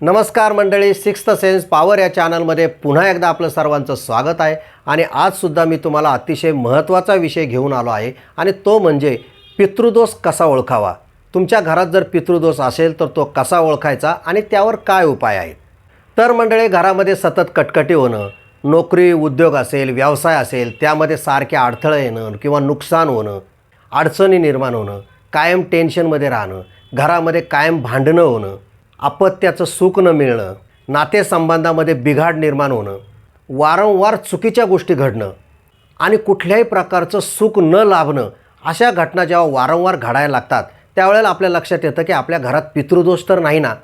नमस्कार मंडळी sixth sense power या चॅनलमध्ये पुन्हा एकदा आपलं सर्वांचं स्वागत आहे. आणि आजसुद्धा मी तुम्हाला अतिशय महत्त्वाचा विषय घेऊन आलो आहे आणि तो म्हणजे पितृदोष कसा ओळखावा? तुमच्या घरात जर पितृदोष असेल तर तो कसा ओळखायचा आणि त्यावर काय उपाय आहेत? तर मंडळी घरामध्ये सतत कटकटी होणं नोकरी उद्योग असेल व्यवसाय असेल त्यामध्ये सारखे अडथळे येणं किंवा नुकसान होणं अडचणी निर्माण होणं कायम टेन्शनमध्ये राहणं घरामध्ये कायम भांडणं होणं अपत्याचं सुख न मिळणं नातेसंबंधामध्ये बिघाड निर्माण होणं वारंवार चुकीच्या गोष्टी घडणं आणि कुठल्याही प्रकारचं सुख न लाभणं अशा घटना जेव्हा वारंवार घडायला लागतात त्यावेळेला आपल्या लक्षात येतं की आपल्या घरात पितृदोष तर नाही ना?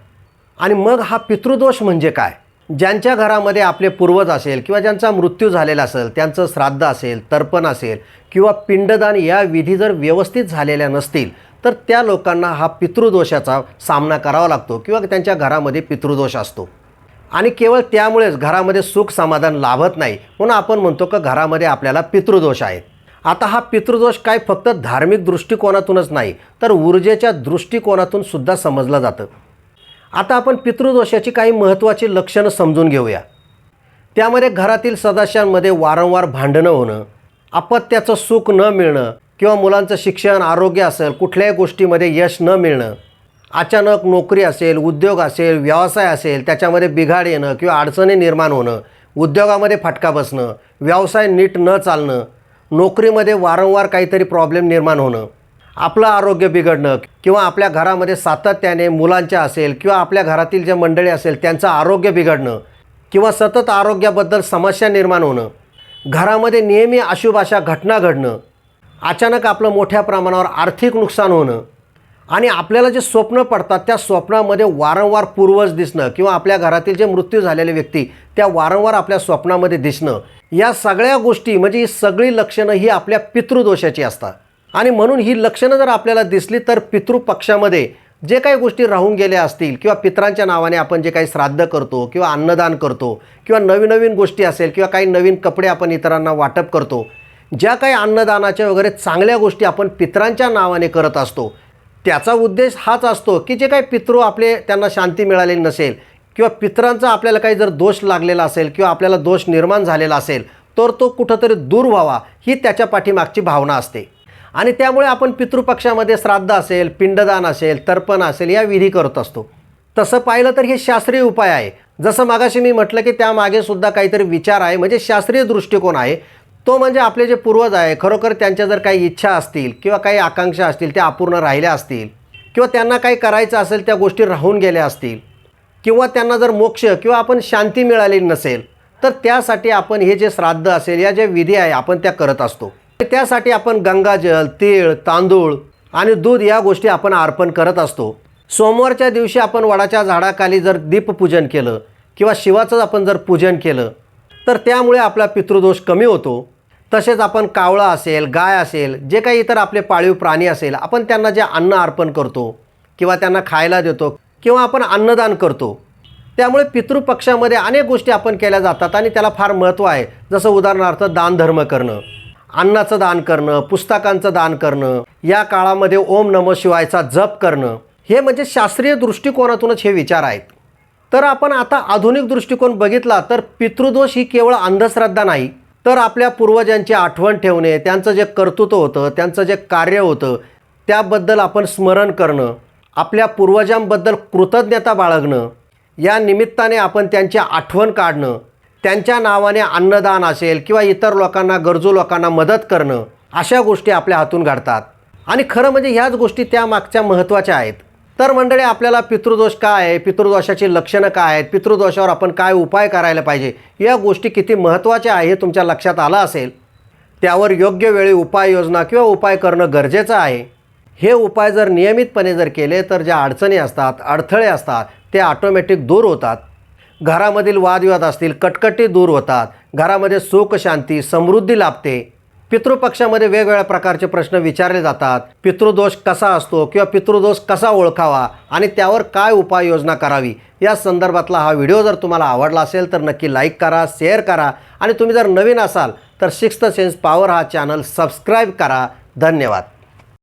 आणि मग हा पितृदोष म्हणजे काय? ज्यांच्या घरामध्ये आपले पूर्वज असेल किंवा ज्यांचा मृत्यू झालेला असेल त्यांचं श्राद्ध असेल तर्पण असेल किंवा पिंडदान या विधी जर व्यवस्थित झालेल्या नसतील तर त्या लोकांना हा पितृदोषाचा सामना करावा लागतो किंवा त्यांच्या घरामध्ये पितृदोष असतो. आणि केवळ त्यामुळेच घरामध्ये सुख समाधान लाभत नाही म्हणून आपण म्हणतो का घरामध्ये आपल्याला पितृदोष आहेत. आता हा पितृदोष काय फक्त धार्मिक दृष्टिकोनातूनच नाही तर ऊर्जेच्या दृष्टिकोनातून सुद्धा समजलं जातं. आता आपण पितृदोषाची काही महत्त्वाची लक्षणं समजून घेऊया. त्यामध्ये घरातील सदस्यांमध्ये वारंवार भांडणं होणं अपत्याचं सुख न मिळणं किंवा मुलांचं शिक्षण आरोग्य असेल कुठल्याही गोष्टीमध्ये यश न मिळणं अचानक नोकरी असेल उद्योग असेल व्यवसाय असेल त्याच्यामध्ये बिघाड येणं किंवा अडचणी निर्माण होणं उद्योगामध्ये फटका बसणं व्यवसाय नीट न चालणं नोकरीमध्ये वारंवार काहीतरी प्रॉब्लेम निर्माण होणं आपलं आरोग्य बिघडणं किंवा आपल्या घरामध्ये सातत्याने मुलांच्या असेल किंवा आपल्या घरातील जे मंडळी असेल त्यांचं आरोग्य बिघडणं किंवा सतत आरोग्याबद्दल समस्या निर्माण होणं घरामध्ये नेहमी अशुभ अशा घटना घडणं अचानक आपलं मोठ्या प्रमाणावर आर्थिक नुकसान होणं आणि आपल्याला जे स्वप्न पडतात त्या स्वप्नामध्ये वारंवार पूर्वज दिसणं किंवा आपल्या घरातील जे मृत्यू झालेले व्यक्ती त्या वारंवार आपल्या स्वप्नामध्ये दिसणं या सगळ्या गोष्टी म्हणजे ही सगळी लक्षणं ही आपल्या पितृदोषाची असतात. आणि म्हणून ही लक्षणं जर आपल्याला दिसली तर पितृपक्षामध्ये जे काही गोष्टी राहून गेल्या असतील किंवा पित्रांच्या नावाने आपण जे काही श्राद्ध करतो किंवा अन्नदान करतो किंवा नवीन नवीन गोष्टी असेल किंवा काही नवीन कपडे आपण इतरांना वाटप करतो ज्या काही अन्नदानाच्या वगैरे चांगल्या गोष्टी आपण पित्रांच्या नावाने करत असतो त्याचा उद्देश हाच असतो की जे काही पितृ आपले त्यांना शांती मिळालेली नसेल किंवा पित्रांचा आपल्याला काही जर दोष लागलेला असेल किंवा आपल्याला दोष निर्माण झालेला असेल तर तो कुठंतरी दूर व्हावा ही त्याच्या पाठीमागची भावना असते. आणि त्यामुळे आपण पितृपक्षामध्ये श्राद्ध असेल पिंडदान असेल तर्पण असेल या विधी करत असतो. तसं पाहिलं तर हे शास्त्रीय उपाय आहे. जसं मागाशी मी म्हटलं की त्यामागे सुद्धा काहीतरी विचार आहे म्हणजे शास्त्रीय दृष्टिकोन आहे. तो म्हणजे आपले जे पूर्वज आहे खरोखर त्यांच्या जर काही इच्छा असतील किंवा काही आकांक्षा असतील त्या अपूर्ण राहिल्या असतील किंवा त्यांना काही करायचं असेल त्या गोष्टी राहून गेल्या असतील किंवा त्यांना जर मोक्ष किंवा आपण शांती मिळाली नसेल तर त्यासाठी आपण हे जे श्राद्ध असेल या ज्या विधी आहे आपण त्या करत असतो. त्यासाठी आपण गंगाजल तीळ तांदूळ आणि दूध या गोष्टी आपण अर्पण करत असतो. सोमवारच्या दिवशी आपण वडाच्या झाडाखाली जर दीपपूजन केलं किंवा शिवाचं आपण जर पूजन केलं तर त्यामुळे आपला पितृदोष कमी होतो. तसेच आपण कावळा असेल गाय असेल जे काही इतर आपले पाळीव प्राणी असेल आपण त्यांना जे अन्न अर्पण करतो किंवा त्यांना खायला देतो किंवा आपण अन्नदान करतो त्यामुळे पितृपक्षामध्ये अनेक गोष्टी आपण केल्या जातात आणि त्याला फार महत्त्व आहे. जसं उदाहरणार्थ दानधर्म करणं अन्नाचं दान करणं पुस्तकांचं दान करणं या काळामध्ये ओम नम शिवायचा जप करणं हे म्हणजे शास्त्रीय दृष्टिकोनातूनच हे विचार आहेत. तर आपण आता आधुनिक दृष्टिकोन बघितला तर पितृदोष ही केवळ अंधश्रद्धा नाही तर आपल्या पूर्वजांची आठवण ठेवणे त्यांचं जे कर्तृत्व होतं त्यांचं जे कार्य होतं त्याबद्दल आपण स्मरण करणं आपल्या पूर्वजांबद्दल कृतज्ञता बाळगणं या निमित्ताने आपण त्यांची आठवण काढणं त्यांच्या नावाने अन्नदान असेल किंवा इतर लोकांना गरजू लोकांना मदत करणं अशा गोष्टी आपल्या हातून घडतात. आणि खरं म्हणजे ह्याच गोष्टी त्या मागच्या महत्त्वाच्या आहेत. तर मंडळी आपल्याला पितृदोष काय आहे? पितृदोषाची लक्षणं काय आहेत? पितृदोषावर आपण काय उपाय करायला पाहिजे? या गोष्टी किती महत्त्वाच्या आहे हे तुमच्या लक्षात आलं असेल त्यावर योग्य वेळी उपाययोजना किंवा उपाय करणं गरजेचं आहे. हे उपाय जर नियमितपणे जर केले तर ज्या अडचणी असतात अडथळे असतात ते ऑटोमॅटिक दूर होतात. घरामधील वादविवाद असतील कटकटी दूर होतात. घरामध्ये सुख शांती समृद्धी लाभते. पितृपक्षामध्ये वेगवेगळ्या प्रकारचे प्रश्न विचारले जातात. पितृदोष कसा असतो किंवा पितृदोष कसा ओळखावा आणि त्यावर काय उपाययोजना करावी? या संदर्भातला हा व्हिडिओ जर तुम्हाला आवडला असेल तर नक्की लाईक करा शेअर करा आणि तुम्ही जर नवीन असाल तर सिक्स्थ सेन्स पॉवर हा चॅनल सबस्क्राईब करा. धन्यवाद.